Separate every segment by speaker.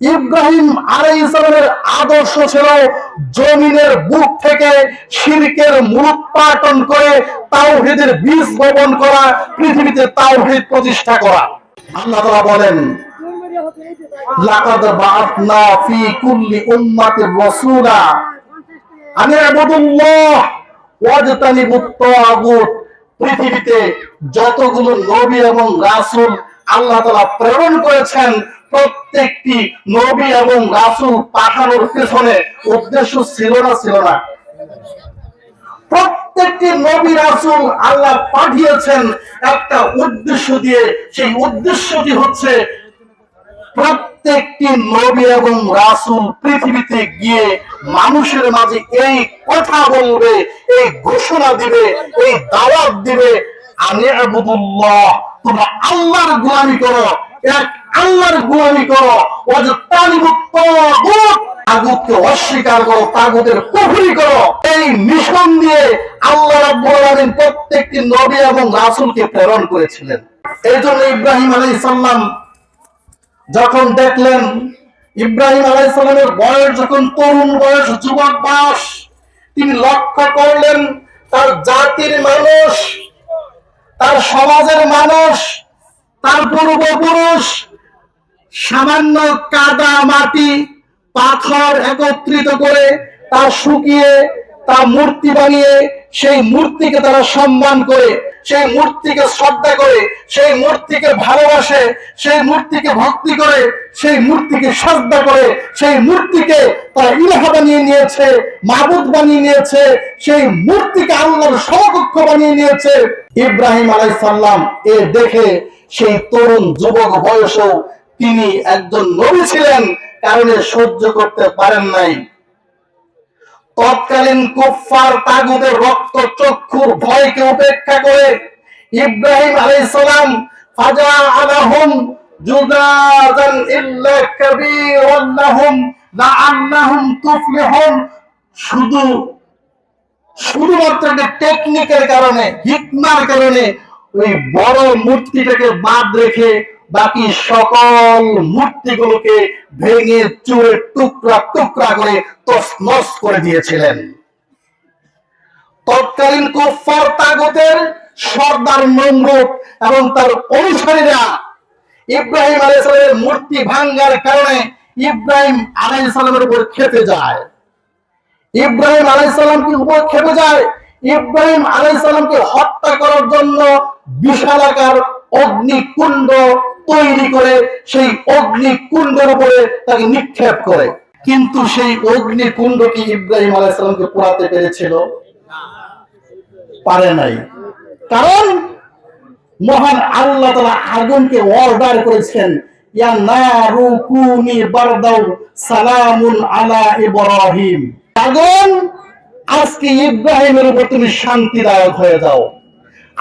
Speaker 1: ইব্রাহিম আলাইহিসসালামের আদর্শ ছিল জমিনের বুক থেকে শিরকের মূলোৎপাটন করে তাওহীদের বীজ বপন করা, পৃথিবীতে তাওহীদ প্রতিষ্ঠা করা। আল্লাহ তাআলা বলেন, লাকাদ বাআথনা ফি কুল্লি উম্মাতির রাসূলা, আন ইবুদুল্লাহ ওয়াজতানিবুত তাগুত পৃথিবীতে যতগুলো নবী এবং রাসূল আল্লাহ তাআলা প্রেরণ করেছেন প্রত্যেকটি নবী এবং রাসূল পাঠানোর পেছনে উদ্দেশ্য ছিল না ছিল না। প্রত্যেকটি নবী, রাসূল আল্লাহ পাঠিয়েছেন একটা উদ্দেশ্য দিয়ে। সেই উদ্দেশ্যটি হচ্ছে প্রত্যেকটি নবী এবং রাসূল পৃথিবীতে গিয়ে মানুষের মাঝে এই কথা বলবে, এই ঘোষণা দিবে, এই দাওয়াত দিবে আমি আবুদুল্লাহ তোমরা আল্লাহর গোলামি করো। আল্লাহর করো তাগুতকে অস্বীকার করো, তাগুতের করো। এই মিশন দিয়ে আল্লাহ প্রত্যেকটি নবী এবং প্রেরণ করেছিলেন। এই জন্য ইব্রাহিম আলাইহিস সালাম যখন দেখলেন, ইব্রাহিম আলাইসালামের বয়স যখন তরুণ বয়স, যুবক বয়স, তিনি লক্ষ্য করলেন, তার জাতির মানুষ, তার সমাজের মানুষ তার পূর্বপুরুষ সামান্য কাদা মাটি পাথর একত্রিত করে তা শুকিয়ে তা মূর্তি বানিয়ে সেই মূর্তিকে তারা সম্মান করে, সেই মূর্তিকে শ্রদ্ধা করে, সেই মূর্তিকে ভালোবাসে, সেই মূর্তিকে ভক্তি করে, সেই মূর্তিকে শ্রদ্ধা করে, সেই মূর্তিকে তারা ইলাহা বানিয়ে নিয়েছে, মাবুদ বানিয়ে নিয়েছে, সেই মূর্তিকে আল্লাহর সমকক্ষ বানিয়ে নিয়েছে। ইব্রাহিম আলাইসাল্লাম এ দেখে সেই তরুণ যুবক বয়সেও তিনি একজন নবী ছিলেন, কারণে সহ্য করতে পারেন নাই। তৎকালীন কুফার তাগুদের রক্ত চক্ষুর ভয়কে উপেক্ষা করে ইব্রাহিম আলাইহিস সালাম, ফাজা আলাহুম জুদাজান ইল্লা কাবীরান লাহুম, লাআন্নাহুম তুফলিহুন। শুধু, শুধুমাত্র টেকনিকের কারণে হিকমার কারণে ওই বড় মূর্তিটাকে বাদ রেখে বাকি সকল মূর্তিগুলোকে ভেঙে চুরে টুকরা টুকরা করে তছনছ করে দিয়েছিলেন। তৎকালীন কুফার তাগতের সর্দার নমরুদ এবং তার অনুসারীরা ইব্রাহিম আলাইহিসসালামের মূর্তি ভাঙ্গার কারণে ইব্রাহিম আলাইহিসসালামের উপর খেপে যায়। ইব্রাহিম আলাইসাল্লামকে উপর খেপে যায়? ইব্রাহিম আলাইসাল্লামকে হত্যা করার জন্য বিশাল আকার অগ্নিকুণ্ড তৈরি করে, সেই অগ্নিকুণ্ডের উপরে তাকে নিক্ষেপ করে। কিন্তু সেই অগ্নিকুণ্ড কি ইব্রাহিম আলাইসাল্লামকে পোড়াতে পেরেছিল? পারে নাই। কারণ মহান আল্লাহ তালা আগুনকে অর্ডার করেছেন, ইয়া নারু কুনি বারদাউ সালামুন আলা ইব্রাহিম। আগুন আজকে ইব্রাহিমের উপর তুমি শান্তিদায়ক হয়ে যাও।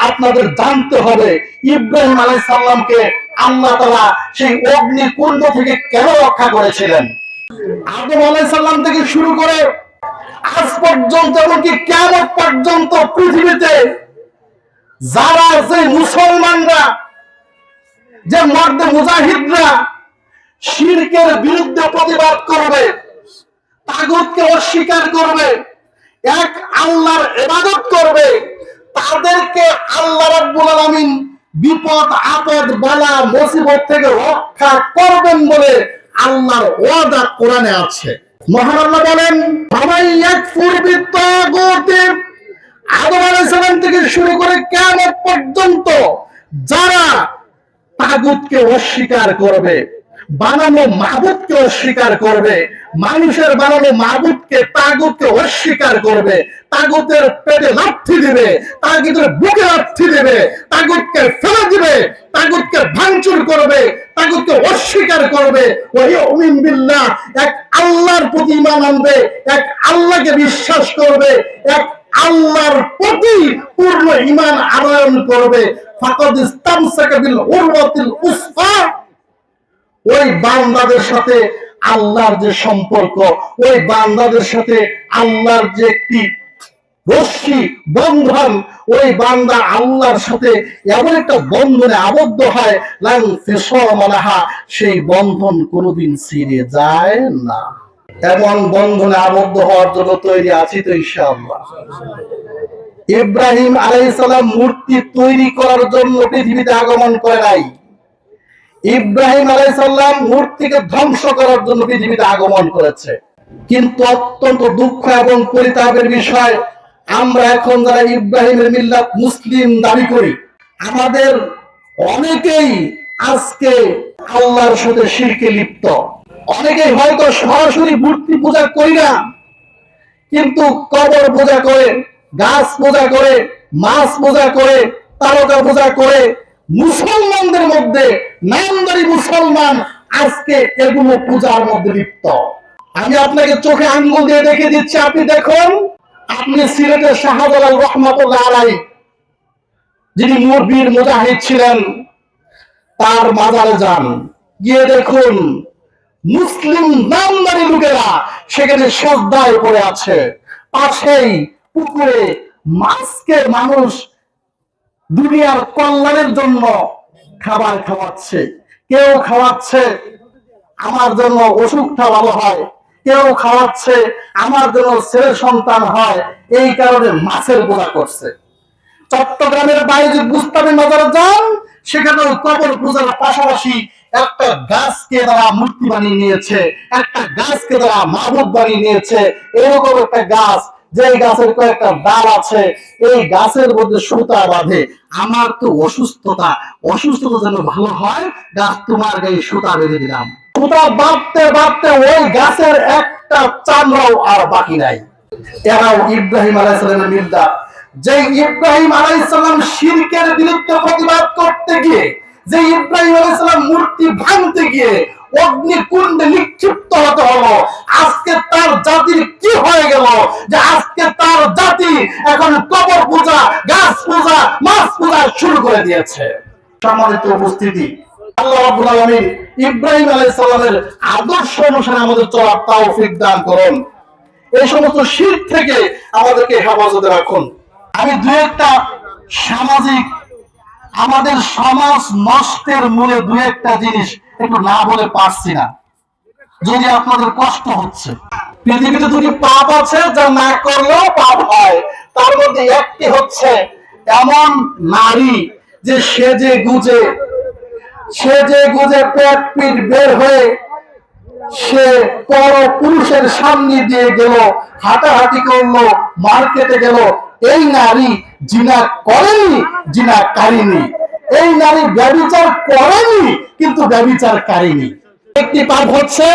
Speaker 1: আপনাদের জানতে হবে, ইব্রাহিম আলাই সাল্লামকে আল্লাহ তালা সেই অগ্নি কুণ্ড থেকে কেন রক্ষা করেছিলেন? আদম আলাই সাল্লাম থেকে শুরু করে আজ পর্যন্ত এমনকি কেমন পর্যন্ত পৃথিবীতে যারা আছে মুসলমানরা, যে মর্দে মুজাহিদরা শিরকের বিরুদ্ধে প্রতিবাদ করবে, তাগুতকে অস্বীকার করবে এক আল্লাহর ইবাদত করবে, তাদেরকে আল্লাহ রাব্বুল আলামিন বিপদ, আপদ, বালা, মুসিবত থেকে রক্ষা করবেন বলে আল্লাহর ওয়াদা কোরআনে আছে। মহান আল্লাহ বলেন এক ইয়াকফুর বিত্তাগুতি আদম আলাইহিস সালাম থেকে শুরু করে কিয়ামত পর্যন্ত যারা তাগুতকে অস্বীকার করবে বানানো মাহবুদকে অস্বীকার করবে, মানুষের বানানো মাহবুদকে তাগুতকে অস্বীকার করবে, তাগুতের পেটে লাথি দিবে, তাগুতের বুকে লাথি দিবে, তাগুতকে ফেলে দিবে, তাগুতকে ভাঙচুর করবে, তাগুতকে অস্বীকার করবে। ওই অমিন বিল্লাহ, এক আল্লাহর প্রতি ইমান আনবে, এক আল্লাহকে বিশ্বাস করবে, এক আল্লাহর প্রতি পূর্ণ ইমান আনয়ন করবে। ফাকাদ ইস্তামসাকা বিল উরওয়াতিল উসফা। ওই বান্দাদের সাথে আল্লাহর যে সম্পর্ক, ওই বান্দাদের সাথে আল্লাহর যে একটি রশ্মি, বন্ধন, ওই বান্দা আল্লাহর সাথে এমন একটা বন্ধনে আবদ্ধ হয় লাং সেই বন্ধন কোনোদিন ছিঁড়ে যায় না। এমন বন্ধনে আবদ্ধ হওয়ার জন্য তৈরি আছি তো ইনশাআল্লাহ। ইব্রাহিম আলাইসালাম মূর্তি তৈরি করার জন্য পৃথিবীতে আগমন করে নাই। ইব্রাহিম আলাইসাল্লাম মূর্তিকে ধ্বংস করার জন্য পৃথিবীতে আগমন করেছে। কিন্তু অত্যন্ত দুঃখ এবং পরিতাপের বিষয়, আমরা এখন যারা ইব্রাহিমের মিল্লাত মুসলিম দাবি করি, আমাদের অনেকেই আজকে আল্লাহর সাথে শিরকে লিপ্ত। অনেকেই হয়তো সরাসরি মূর্তি পূজা করি না, কিন্তু কবর পূজা করে, গাছ পূজা করে, মাছ পূজা করে, তারকা পূজা করে মুসলমানদের মধ্যে নামদারি মুসলমান আজকে এগুলো পূজার মধ্যে লিপ্ত। আমি আপনাকে চোখে আঙ্গুল দিয়ে দেখে দিচ্ছি, আপনি দেখুন, আপনি সিলেটের শাহজালাল রহমতুল্লাহ আলাই যিনি মুরবির মুজাহিদ ছিলেন, তার মাজারে যান। গিয়ে দেখুন, মুসলিম নামদারি লোকেরা সেখানে শ্রদ্ধায় পড়ে আছে। পাশেই পুকুরে মাছকে মানুষ দুনিয়ার কল্যাণের জন্য খাবার খাওয়াচ্ছে। কেউ খাওয়াচ্ছে, আমার জন্য অসুখটা ভালো হয়। কেউ খাওয়াচ্ছে, আমার জন্য ছেলে সন্তান হয়। এই কারণে মাছের বোঝা করছে। চট্টগ্রামের বাইরে বুস্তানের নজরে যান সেখানে কবর পূজার পাশাপাশি একটা গাছকে তারা মূর্তি বানিয়ে নিয়েছে, একটা গাছকে তারা মাহবুব বানিয়ে নিয়েছে। এরকম একটা গাছ যে গাছের কয়েকটা ডাল আছে, এই গাছের মধ্যে সুতা বাঁধে। আমার তো অসুস্থতা অসুস্থতা যেন ভালো হয় গাছ তোমার গায়ে সুতা বেঁধে দিলাম। সুতা বাঁধতে বাঁধতে ওই গাছের একটা চামড়াও আর বাকি নাই। এরাও ইব্রাহিম আলাইসালামের মির্দা যে ইব্রাহিম আলাইসালাম শিরকের বিরুদ্ধে প্রতিবাদ করতে গিয়ে যে ইব্রাহিম আলাইসালাম মূর্তি ভাঙতে গিয়ে অগ্নিকুণ্ডে নিক্ষিপ্ত হতে হলো। আজকে তার জাতির কি হয়ে গেল? যে আজকে তার জাতি এখন কবর পূজা, গাছ পূজা, মাছ পূজা শুরু করে দিয়েছে। সম্মানিত উপস্থিতি, আল্লাহ ইব্রাহিম আদর্শ অনুসারে আমাদের চলার দান করুন। এই সমস্ত শিরক থেকে আমাদেরকে হেফাজতে রাখুন। আমি দু একটা সামাজিক, আমাদের সমাজ নষ্টের মূলে দু একটা জিনিস একটু না বলে পারছি না। যদি আপনাদের কষ্ট হচ্ছে। পৃথিবীতে দুটি পাপ আছে, যা না করলেও পাপ হয়। তার মধ্যে একটি হচ্ছে এমন নারী যে সেজে গুজে। সেজে গুজে পেট পিট বের হয়ে সে পর পুরুষের সামনে দিয়ে গেল, হাঁটাহাঁটি করল, মার্কেটে গেল। এই নারী জিনা করেনি, জিনা কারিনি। এই নারী ব্যবিচার করেনি, কিন্তু ব্যবিচার কারিনি একটি পাপ হচ্ছে,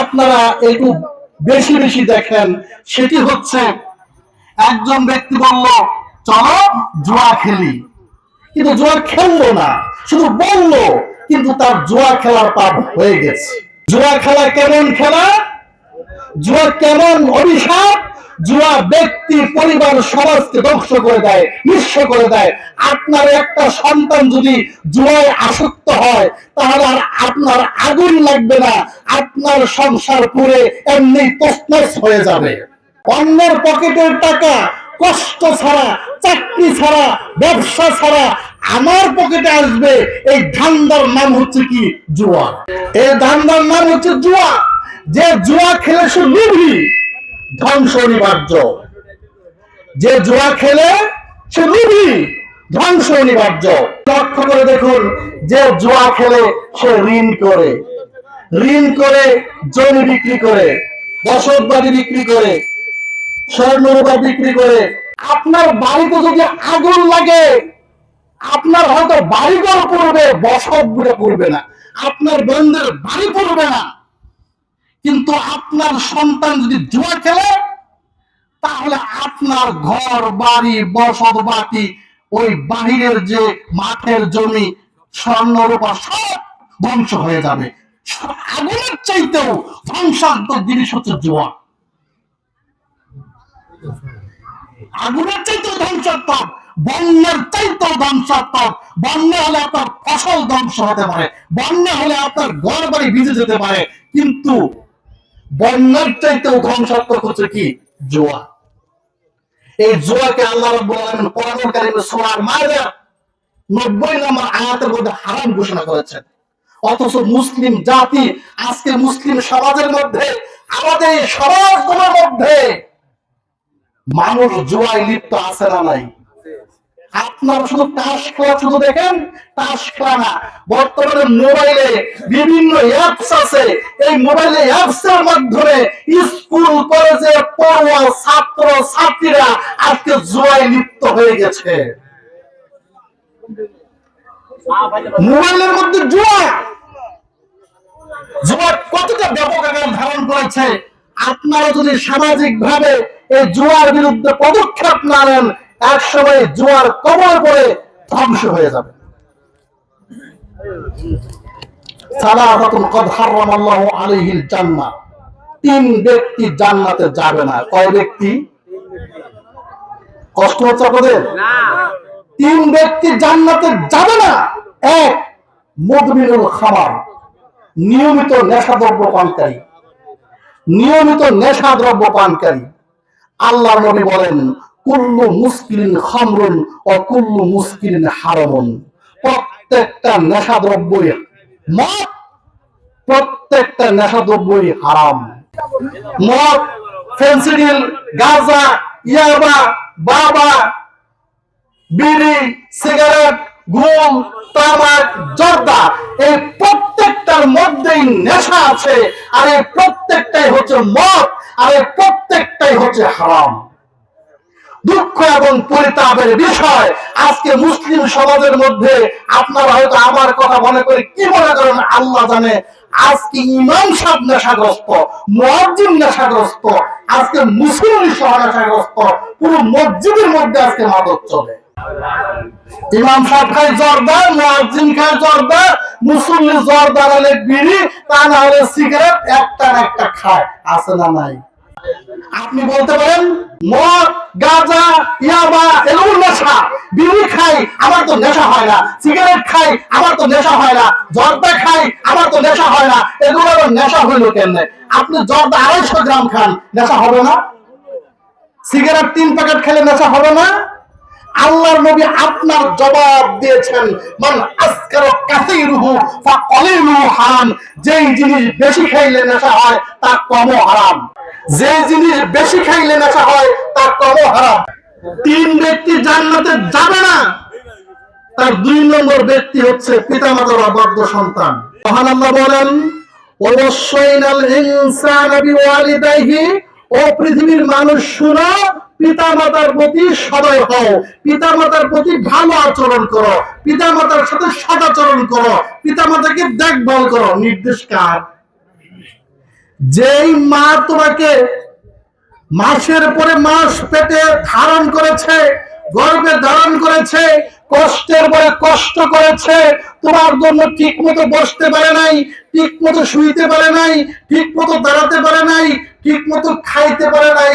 Speaker 1: আপনারা একটু বেশি বেশি দেখেন, সেটি হচ্ছে, একজন ব্যক্তি বলল, চলো জুয়া খেলি। কিন্তু জুয়া খেললো না, শুধু বলল, কিন্তু তার জুয়া খেলার পাপ হয়ে গেছে। জুয়া খেলা কেমন খেলা? জুয়া কেমন অভিশাপ? জুয়া ব্যক্তি, পরিবার, সমাজকে ধ্বংস করে দেয়, নিঃস্ব করে দেয়। আপনার একটা সন্তান যদি জুয়ায় আসক্ত হয়, তাহলে আর আপনার আগুন লাগবে না। আপনার সংসার পুরে এমনি তসনস হয়ে যাবে। অন্যের পকেটের টাকা, কষ্ট ছাড়া, চাকরি ছাড়া, ব্যবসা ছাড়া আমার পকেটে আসবে। এই ধান্দার নাম হচ্ছে কি? জুয়া এই ধান্দার নাম হচ্ছে জুয়া যে জুয়া খেলে সে ধ্বংস অনিবার্য। যে জুয়া খেলে সে লুভি ধ্বংস অনিবার্য। লক্ষ্য করে দেখুন, যে জুয়া খেলে সে ঋণ করে। ঋণ করে জমি বিক্রি করে বসত বাড়ি বিক্রি করে, স্বর্ণ বিক্রি করে। আপনার বাড়িতে যদি আগুন লাগে, আপনার হয়তো বাড়িঘর পড়বে, বসতগুলো পড়বে না। আপনার বন্ধের বাড়ি পড়বে না। কিন্তু আপনার সন্তান যদি জুয়া খেলে, তাহলে আপনার ঘর, বাড়ি, বসত, বাটি, ওই বাহিরের যে মাঠের জমি, স্বর্ণ, রূপা, সব ধ্বংস হয়ে যাবে। আগুনের চাইতেও ধ্বংসাত্মক জিনিস হচ্ছে জুয়া আগুনের চাইতেও ধ্বংসাত্মক, বন্যার চাইতেও ধ্বংসাত্মক। বন্যা হলে আপনার ফসল ধ্বংস হতে পারে, বন্যা হলে আপনার ঘর বাড়ি ভিজে যেতে পারে। কিন্তু বন্যার চাইতেও ধ্বংসাত্মক হচ্ছে কি? জোয়া। এই জুয়াকে আল্লাহ আলামিন কোরআনুল কারীমে সূরা মাইদা 90 নম্বর আয়াতের মধ্যে হারাম ঘোষণা করেছেন। অথচ মুসলিম জাতি আজকে মুসলিম সমাজের মধ্যে, আমাদের এই সমাজগুলোর মধ্যে মানুষ জুয়ায় লিপ্ত আছে না নাই? আপনারা শুধু তাস খেলা, শুধু দেখেন, তাস খেলা না। বর্তমানে মোবাইলে বিভিন্ন অ্যাপস আছে। এই মোবাইলে অ্যাপস এর মাধ্যমে স্কুল কলেজে পড়ুয়া, ছাত্র, ছাত্রীরা আজকে জুয়ায় লিপ্ত হয়ে গেছে। মোবাইলের মধ্যে জুয়া। জুয়া কতটা ব্যাপক আকার ধারণ করেছে। আপনারা যদি সামাজিক ভাবে এই জুয়ার বিরুদ্ধে পদক্ষেপ না নেন এক সময় জুয়ার কবর পড়ে ধ্বংস হয়ে যাবে। তিন ব্যক্তি জান্নাতে যাবে না। কয় ব্যক্তি? কষ্ট হচ্ছে আপনাদের? তিন ব্যক্তি জান্নাতে যাবে না। এক মুদমিনুল খামার। নিয়মিত নেশাদ্রব্য পানকারী। নিয়মিত নেশাদ্রব্য পানকারী। আল্লাহ নবী বলেন কুল্লু মুসকিলিন খামরুন ও কুল্লু মুসকিলিন হারামুন। প্রত্যেকটা নেশাদ্রব্যই মদ, প্রত্যেকটা নেশাদ্রব্যই হারাম। মদ, ফেন্সিডিল, গাঁজা, ইয়াবা, বাবা, বিড়ি, সিগারেট, ঘুম, তামাক, জর্দা, এই প্রত্যেকটার মধ্যেই নেশা আছে, আর এই প্রত্যেকটাই হচ্ছে মদ, আর এই প্রত্যেকটাই হচ্ছে হারাম। দুঃখ এবং পরিতাপের বিষয়। আজকে মুসলিম সমাজের মধ্যে আপনারা হয়তো আমার কথা মনে করে কি মনে করেন? আল্লাহ জানে। আজকে ইমাম সাহেব নেশাগ্রস্ত, মুয়াজ্জিন নেশাগ্রস্ত, আজকে মুসলিম সহ নেশাগ্রস্ত, পুরো মসজিদের মধ্যে আজকে মাদক চলে। ইমাম সাহেব খায় জর্দা মুয়াজ্জিন খায় জর্দা মুসল্লি জর্দা নাহলে বিড়ি, তা না হলে সিগারেট, একটা একটা খায়। আছে না নাই? আপনি বলতে পারেন, মদ, গাঁজা, ইয়াবা, এগুলো নেশা। বিড়ি খাই, আমার তো নেশা হয় না। সিগারেট খাই, আমার তো নেশা হয় না। জর্দা খাই, আমার তো নেশা হয় না। এগুলো নেশা হইল কেমনে? আপনি জর্দা আড়াইশো গ্রাম খান, নেশা হবে না? সিগারেট তিন প্যাকেট খেলে নেশা হবে না? আল্লাহর নবী আপনার জবাব দিয়েছেন, মান আসকার কাসীরুহু ফাকালিলু হারাম। যেই জিনিস বেশি খাইলে নেশা হয়, তা কম হারাম। যে জিনিস বেশি খাইলে নেশা হয়, তা কম হারাম। তিন ব্যক্তি জান্নাতে যাবে না, তার দুই নম্বর ব্যক্তি হচ্ছে পিতামাতার অবাধ্য সন্তান। মহান আল্লাহ বলেন অবশ্যইনাল ইনসানা বিওয়ালিদাইহি ও পৃথিবীর মানুষ শুনো পিতা মাতার প্রতি সদয় হও। পিতা মাতার প্রতি ভালো আচরণ করো। পিতা মাতার সাথে সদাচরণ করো। পিতা মাতাকে দেখভাল করো। নির্দেশ কার? যেই মা তোমাকে মাসের পরে মাস পেটে ধারণ করেছে, গর্ভে ধারণ করেছে, কষ্টের পরে কষ্ট করেছে, তোমার জন্য ঠিক মতো বসতে পারে নাই ঠিক মতো শুইতে পারে নাই ঠিক মতো দাঁড়াতে পারে নাই ঠিক মতো খাইতে পারে নাই,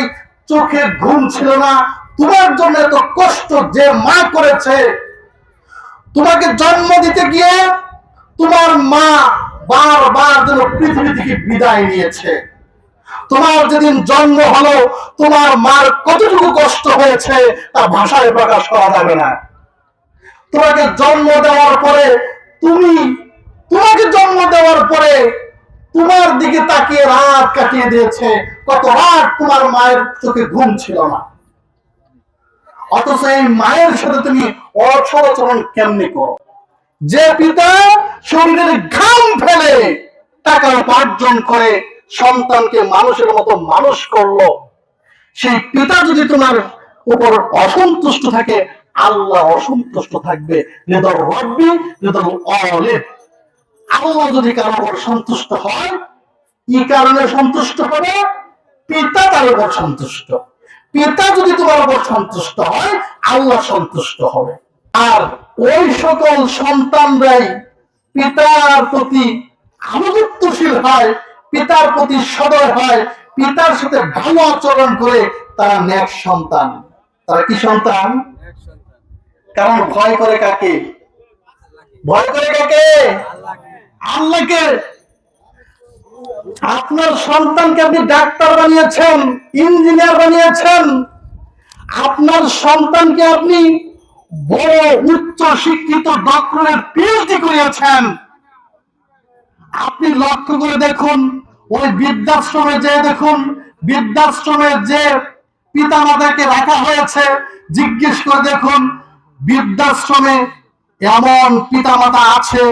Speaker 1: চোখে ঘুম ছিল না। তোমার জন্য এত কষ্ট যে মা করেছে। তোমাকে জন্ম দিতে গিয়ে তোমার মা বারবার যেন পৃথিবী থেকে বিদায় নিয়েছে। তোমার যেদিন জন্ম হলো, তোমার মার কতটুকু কষ্ট হয়েছে তা ভাষায় প্রকাশ করা যাবে না। তোমাকে জন্ম দেওয়ার পরে তুমি, তোমাকে জন্ম দেওয়ার পরে তোমার দিকে তাকিয়ে রাত কাটিয়ে দিয়েছে। কত রাত তোমার মায়ের চোখে ঘুম ছিল না। অথচ এই মায়ের সাথে তুমি অসচরণ কেমনি করো? যে পিতা শরীরের ঘাম ফেলে টাকা উপার্জন করে সন্তানকে মানুষের মতো মানুষ করল, সেই পিতা যদি তোমার উপর অসন্তুষ্ট থাকে, আল্লাহ অসন্তুষ্ট থাকবে। নিদর রব্বি নিদর অলিদ আল্লাহ যদি কারও উপর সন্তুষ্ট হয় কি কারণে সন্তুষ্ট হবে? পিতা তার উপর সন্তুষ্ট। পিতা যদি তোমার উপর সন্তুষ্ট হয় আল্লাহ সন্তুষ্ট হবে। আর ওই সকল সন্তানরাই পিতার প্রতি আনুগত্যশীল হয় পিতার প্রতি সদয় হয় পিতার সাথে ভালো আচরণ করে তারা ন্যাক সন্তান। তারা কি সন্তান। কারণ ভয় করে কাকে? ভয় করে কাকে? আল্লাহকে আপনার সন্তানকে আপনি ডাক্তার বানিয়েছেন, ইঞ্জিনিয়ার বানিয়েছেন। আপনার সন্তানকে আপনি বড়, উচ্চ শিক্ষিত ডক্টরের পিএইচডি করিয়েছেন। আপনি লক্ষ্য করে দেখুন, ওই বৃদ্ধাশ্রমে যে দেখুন, বৃদ্ধাশ্রমে যে পিতা মাতাকে রাখা হয়েছে, জিজ্ঞেস করে দেখুন, বৃদ্ধাশ্রমে এমন পিতা মাতা আছে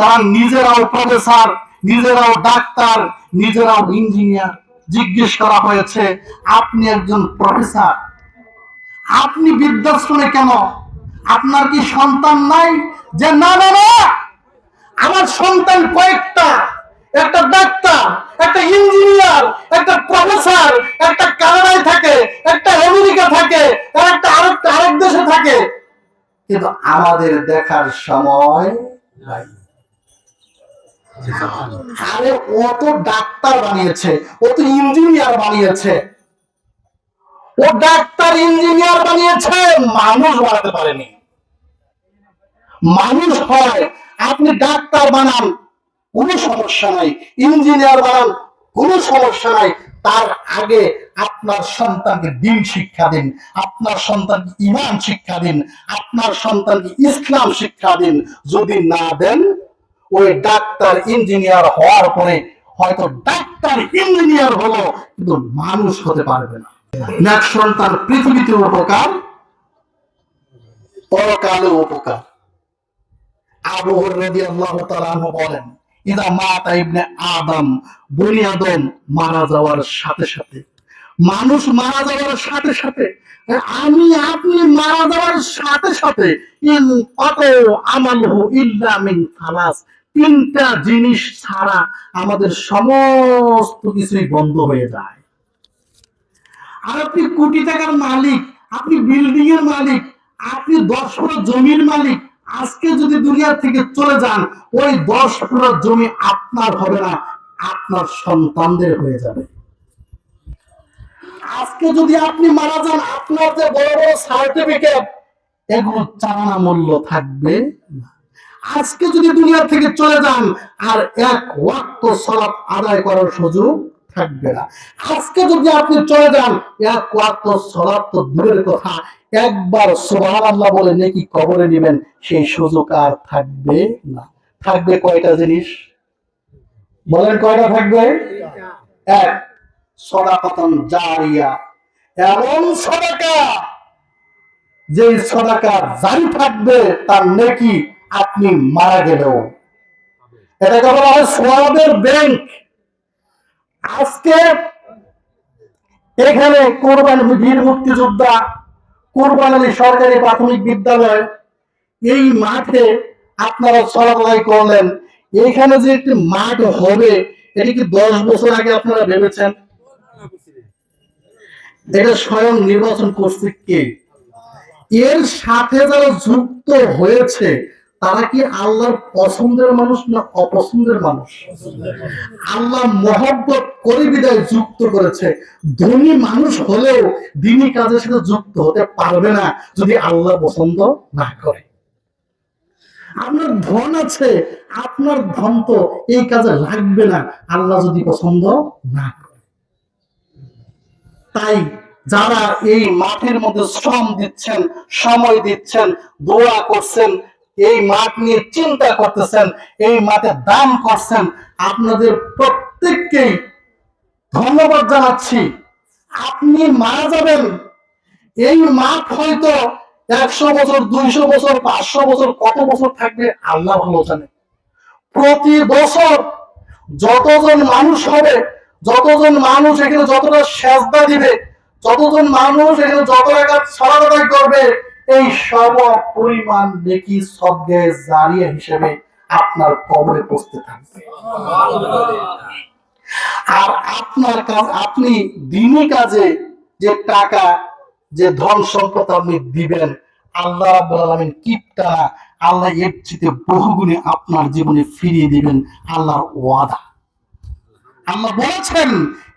Speaker 1: তারা নিজেরাও প্রফেসর, নিজেরাও ডাক্তার, নিজেরাও ইঞ্জিনিয়ার। জিজ্ঞেস করা হয়েছে, আপনি একজন প্রফেসর? আপনি বৃদ্ধাশ্রমে কেন? আপনার কি সন্তান নাই? যে, না না না আমার সন্তান কয়েকটা। একটা ডাক্তার, একটা ইঞ্জিনিয়ার, একটা প্রফেসর, একটা কানাডায় থাকে, একটা আমেরিকা থাকে একটা আরেকটা আরেক দেশে থাকে। কিন্তু আমাদের দেখার সময় নাই। আরে ও তো ডাক্তার বানিয়েছে, ও তো ইঞ্জিনিয়ার বানিয়েছে। ও ডাক্তার ইঞ্জিনিয়ার বানিয়েছে, মানুষ বানাতে পারেনি। মানুষ হয়, আপনি ডাক্তার বানান, কোনো সমস্যা নাই। ইঞ্জিনিয়ার বানান, কোনো সমস্যা নাই। তার আগে আপনার সন্তানকে দিন শিক্ষা দিন, আপনার সন্তানকে ইমান শিক্ষা দিন, আপনার সন্তানকে ইসলাম শিক্ষা দিন। যদি না দেন ওই ডাক্তার ইঞ্জিনিয়ার হওয়ার পরে হয়তো ডাক্তার ইঞ্জিনিয়ার হলো, কিন্তু মানুষ হতে পারবে না। সন্তান পৃথিবীতে উপকার, পরকালে উপকার। তাআলা আনহু বলেন, ইদা আদম বনি আদম মারা যাওয়ার সাথে সাথে। মানুষ মারা যাওয়ার সাথে সাথে, আমি, আপনি মারা যাওয়ার সাথে সাথে, ইন কত মিন সালাস। তিনটা জিনিস ছাড়া আমাদের সমস্ত কিছুই বন্ধ হয়ে যায় আর আপনি কোটি টাকার মালিক, আপনি বিল্ডিং এর মালিক, আপনি দশ পুরো জমির মালিক, আজকে যদি দুনিয়া থেকে চলে যান, ওই দশ পুরো জমি আপনার হবে না, আপনার সন্তানদের হয়ে যাবে আজকে যদি আপনি মারা যান, আপনার যে বড় বড় সার্টিফিকেট এগুলো চালানা মূল্য থাকবে না। আজকে যদি দুনিয়া থেকে চলে যান, আর এক ওয়াক্ত সলাপ আদায় করার সুযোগ থাকবে না। আজকে যদি আপনি চলে যান, এক ওয়াক্ত সলাপ তো দূরের কথা। একবার সুবহানাল্লাহ বলে নাকি কবরে নেবেন, সেই সুযোগ আর থাকবে না। থাকবে কয়টা জিনিস? বলেন কয়টা থাকবে? এক, সদাকতন জারিয়া। এমন সদাকা যে সদাকা জারি থাকবে, তার নেকি আপনি মারা গেলেও। এটাকে বলা হয় সোয়াবের ব্যাংক আজকে এখানে কোরবান বীর মুক্তিযোদ্ধা, কোরবান আলী সরকারি প্রাথমিক বিদ্যালয়, এই মাঠে আপনারা চলাচলাই করলেন। এখানে যে একটি মাঠ হবে, এটি কি দশ বছর আগে আপনারা ভেবেছেন? এটা স্বয়ং নির্বাচন করছে কে? এর সাথে যারা যুক্ত হয়েছে তারা কি আল্লাহর পছন্দের মানুষ না অপছন্দের মানুষ? আল্লাহ মহব্বত করে বিদায় যুক্ত করেছে। ধনী মানুষ হলেও দিনী কাজের সাথে যুক্ত হতে পারবে না যদি আল্লাহ পছন্দ না করে। আপনার ধন আছে, আপনার ধন তো এই কাজে লাগবে না, আল্লাহ যদি পছন্দ না করে। তাই যারা এই মাঠের মধ্যে শ্রম দিচ্ছেন, সময় দিচ্ছেন, দোয়া করছেন এই মাঠ নিয়ে চিন্তা করতেছেন, এই মাঠে দান করছেন, আপনাদের প্রত্যেককেই ধন্যবাদ জানাচ্ছি। আপনি মারা যাবেন। এই মাঠ হয়তো একশো বছর, দুইশো বছর, পাঁচশো বছর, কত বছর থাকবে, আল্লাহ ভালো জানে। প্রতি বছর যতজন মানুষ হবে, যতজন মানুষ এখানে যতটা সেজদা দিবে, যতজন মানুষ এখানে যত টাকা ছড়াছড়াই করবে এই সব পরিমাণ দেখি সবগে জারিয়া হিসেবে আপনার কবরে পৌঁছতে থাকবে। আর আপনার কাজ, আপনি দিনই কাজে যে টাকা, যে ধন সম্পদ আপনি দিবেন, আল্লাহ রাব্বুল কিপটা আল্লাহ এর চেয়ে বহুগুণে আপনার জীবনে ফিরিয়ে দিবেন আল্লাহর ওয়াদা। আল্লাহ বলেছেন,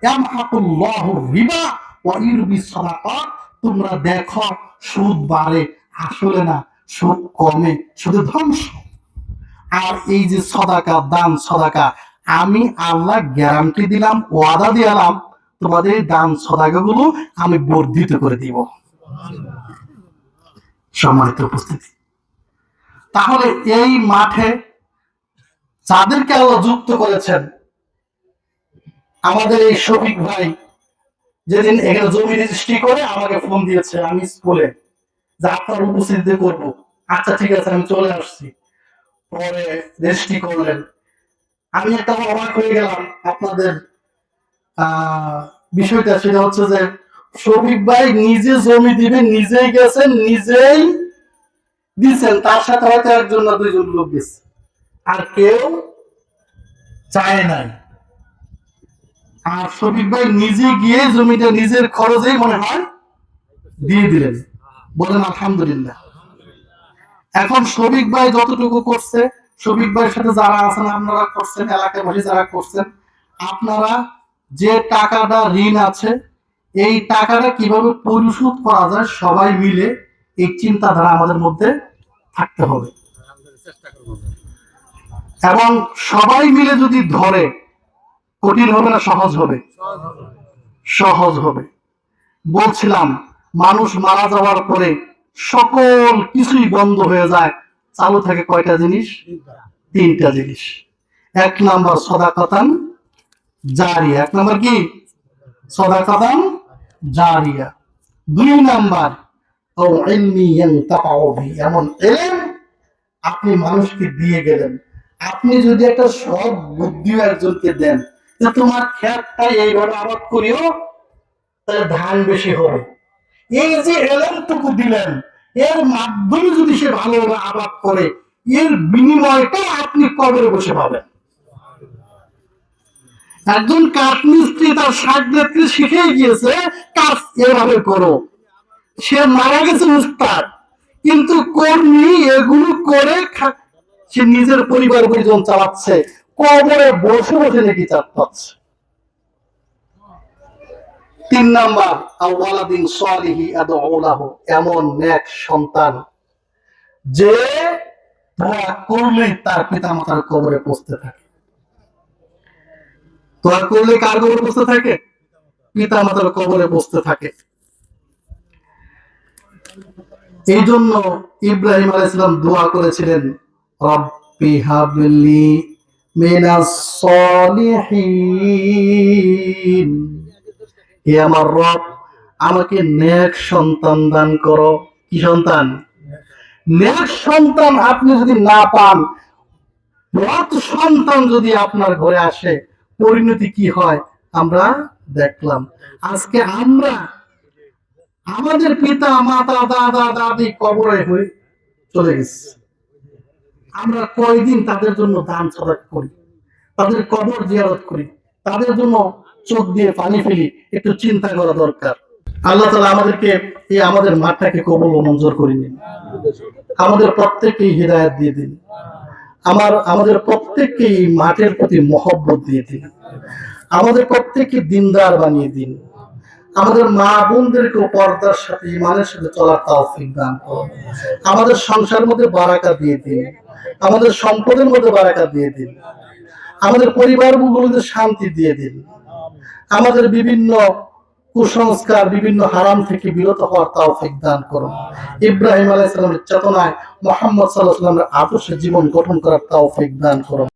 Speaker 1: ইয়ামহাকুল্লাহু রিবা ওয়া ইউরবি সাদাকাত তোমরা দেখো, সুদ বাড়ে, আসলে না, সুদ কমে শুধু ধ্বংস। আর এই যে সদাকা, দান সদাকা, আমি আল্লাহ গ্যারান্টি দিলাম, ওয়াদা দিলাম, তোমাদের দান সদাকা গুলো আমি বর্ধিত করে দিব। সম্মানিত উপস্থিতি। তাহলে এই মাঠে যাদেরকে আল্লাহ যুক্ত করেছেন, আমাদের এই শফিক ভাই যেদিন এখানে জমি রেজিস্ট্রি করে আমাকে ফোন দিয়েছে, আমি স্কুলে। যে আপনার করব। আচ্ছা ঠিক আছে, আমি চলে আসছি। পরে রেজিস্ট্রি করলেন। আমি একটা অবাক হয়ে গেলাম আপনাদের বিষয়টা। সেটা হচ্ছে যে, শফিক ভাই নিজে জমি দিবে, নিজেই গেছেন, নিজেই দিচ্ছেন তার সাথে হয়তো একজন না দুইজন লোক গেছে। আর কেউ চায় নাই। আর শফিক ভাই নিজে গিয়ে জমিটা নিজের খরচেই মনে হয় দিয়ে দিলেন। বলেন, আলহামদুলিল্লাহ। এখন শফিক ভাই যতটুকু করছে, শফিক ভাইয়ের সাথে যারা আছেন, আপনারা করছেন, এলাকাবাসী যারা করছেন, আপনারা যে টাকাটা ঋণ আছে, এই টাকাটা কীভাবে পরিশোধ করা যায়, সবাই মিলে এই চিন্তাধারা আমাদের মধ্যে থাকতে হবে। এবং সবাই মিলে যদি ধরে কঠিন হবে না, সহজ হবে? সহজ হবে। বলছিলাম, মানুষ মারা যাওয়ার পরে সকল কিছুই বন্ধ হয়ে যায়। চালু থাকে কয়টা জিনিস? তিনটা জিনিস। এক নাম্বার সদাকতান জারিয়া। এক নাম্বার কি? সদাকতান জারিয়া। দুই নাম্বার এমন এলেম আপনি মানুষকে দিয়ে গেলেন। আপনি যদি একটা সৎ বুদ্ধিও একজনকে দেন যে তোমার ক্ষেতটা এইভাবে আবাদ করিও তাহলে ধান বেশি হবে। এই যে এলেমটুকু দিলেন, এর মাধ্যমে যদি সে ভালোভাবে আবাদ করে, এর বিনিময়টা আপনি কবরে বসে পাবেন? একজন কাঠমিস্ত্রি তার সাগরেত্রী শিখে গিয়েছে, কাজ এভাবে করো। সে মারা গেছে উস্তাদ, কিন্তু কর্মী এগুলো করে সে নিজের পরিবার পরিজন চালাচ্ছে। কবরে বসে বসে নাকি চাপ পাচ্ছে। তিন নাম্বার আওয়ালাদিন সালিহি আদউলাহু, এমন নেক সন্তান যে দোয়া করলেই তার পিতামাতার কবরে পৌঁছতে থাকে। করলে কার কবরে পৌঁছতে থাকে? পিতামাতার কবরে পৌঁছতে থাকে। এই জন্য ইব্রাহিম আলাইসালাম দোয়া করেছিলেন, রব্বি হাবলি মিনাস সলিহিন। হে আমার রব, আমাকে নেক সন্তান দান করো। কি সন্তান? নেক সন্তান আপনি যদি না পান সন্তান যদি আপনার ঘরে আসে, পরিণতি কি হয়? আমরা দেখলাম। আজকে আমরা আমাদের পিতা, মাতা, দাদা, দাদি কবরে হয়ে চলে গেছে। আমরা কয়দিন তাদের জন্য দান সদাক করি? তাদের কবর জিয়ারত করি। তাদের জন্য চোখ দিয়ে পানি ফেলি। একটু চিন্তা করা দরকার। আল্লাহ তালা আমাদেরকে এই আমাদের মাঠটাকে কবল ও মঞ্জুর করে নিন আমাদের প্রত্যেককে হৃদায়ত দিয়ে দিন। আমার, আমাদের প্রত্যেককে এই মাঠের প্রতি মহব্বত দিয়ে দিন। আমাদের প্রত্যেককে দিনদার বানিয়ে দিন। আমাদের মা বোনদেরকে পর্দার সাথে, ইমানের সাথে চলার তৌফিক দান করুন। আমাদের সংসার মধ্যে বারাকা দিয়ে দিন। আমাদের সম্পদের মধ্যে বারাকা দিয়ে দিন। আমাদের পরিবারগুলোতে শান্তি দিয়ে দিন। আমাদের বিভিন্ন কুসংস্কার, বিভিন্ন হারাম থেকে বিরত হওয়ার তাও দান করুন। ইব্রাহিম আলাইসালামের সালামের চেতনায় মোহাম্মদ সাল্লাহ সাল্লামের আদর্শে জীবন গঠন করার তাও দান করুন।